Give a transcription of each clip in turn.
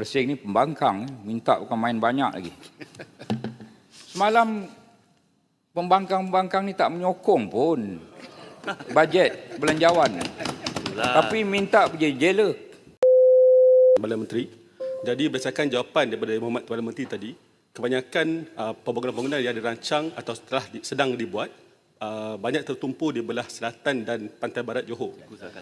Mersing ni pembangkang, eh. minta bukan main banyak lagi. Semalam pembangkang-pembangkang ni tak menyokong pun bajet belanjawan. Tapi minta pergi jela. Perdana Menteri. Jadi berdasarkan jawapan daripada Muhammad Perdana Menteri tadi, kebanyakan uh, pembangunan-pembangunan yang dirancang atau telah di, sedang dibuat uh, banyak tertumpu di belah selatan dan pantai barat Johor.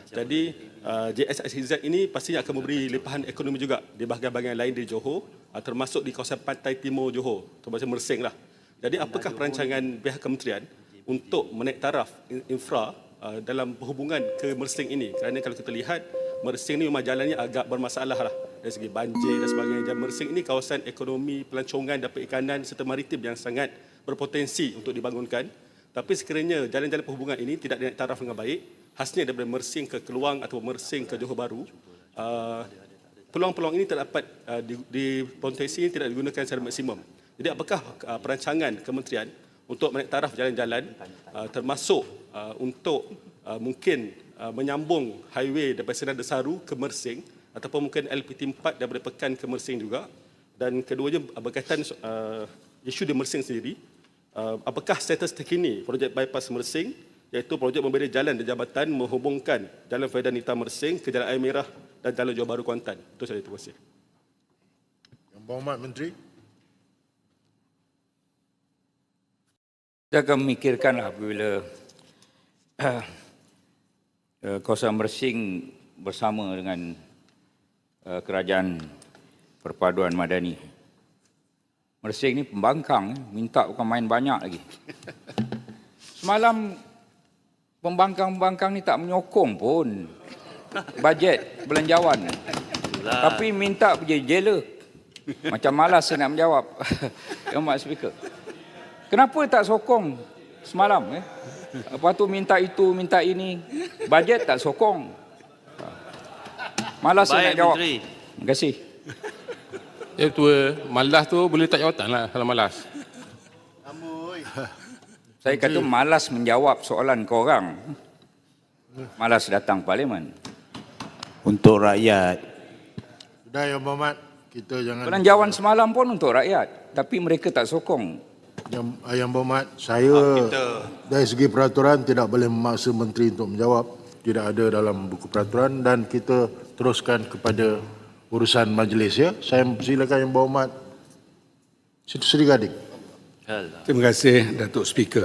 Jadi uh, JSIZ ini pastinya akan memberi limpahan ekonomi juga di bahagian-bahagian lain di Johor, uh, termasuk di kawasan pantai timur Johor, termasuk Mersing lah. Jadi apakah perancangan pihak kementerian untuk menaik taraf in- infra uh, dalam perhubungan ke Mersing ini? Kerana kalau kita lihat Mersing ni memang jalannya agak bermasalah lah dari segi banjir dan sebagainya. Dan Mersing ini kawasan ekonomi pelancongan dan perikanan serta maritim yang sangat berpotensi untuk dibangunkan. Tapi sekiranya jalan-jalan perhubungan ini tidak dinaik taraf dengan baik, khasnya daripada Mersing ke Keluang atau Mersing ke Johor Bahru, uh, peluang-peluang ini tak dapat uh, di, di potensi ini tidak digunakan secara maksimum. Jadi apakah uh, perancangan kementerian untuk menaik taraf jalan-jalan termasuk untuk mungkin menyambung highway daripada Senar Desaru ke Mersing ataupun mungkin LPT4 daripada Pekan ke Mersing juga dan keduanya berkaitan uh, isu di Mersing sendiri apakah status terkini projek bypass Mersing iaitu projek memberi jalan dan jabatan menghubungkan Jalan Faidan Nita Mersing ke Jalan Air Merah dan Jalan Johor Bahru Kuantan. Itu saja terima kasih. Yang Berhormat Menteri. Kita akan memikirkanlah apabila uh, uh, kawasan Mersing bersama dengan uh, kerajaan perpaduan madani. Mersing ni pembangkang, eh. minta bukan main banyak lagi. Semalam pembangkang-pembangkang ni tak menyokong pun bajet belanjawan. Tapi minta pergi jela. Macam malas saya nak menjawab. Yang Mak Speaker. Kenapa tak sokong semalam eh? Lepas tu minta itu, minta ini. Bajet tak sokong. Malas saya nak Baik, jawab. Menteri. Terima kasih. Ya tua, malas tu boleh tak jawatan lah kalau malas. Saya kata malas menjawab soalan korang. Malas datang parlimen. untuk rakyat. Sudah Yang Berhormat. Kita jangan... Belanjawan semalam pun untuk rakyat. Tapi mereka tak sokong. Yang, yang Berhormat, saya dari segi peraturan tidak boleh memaksa Menteri untuk menjawab. Tidak ada dalam buku peraturan dan kita teruskan kepada urusan majlis ya. Saya silakan Yang Berhormat Sri Gading. Alah. Terima kasih Datuk Speaker.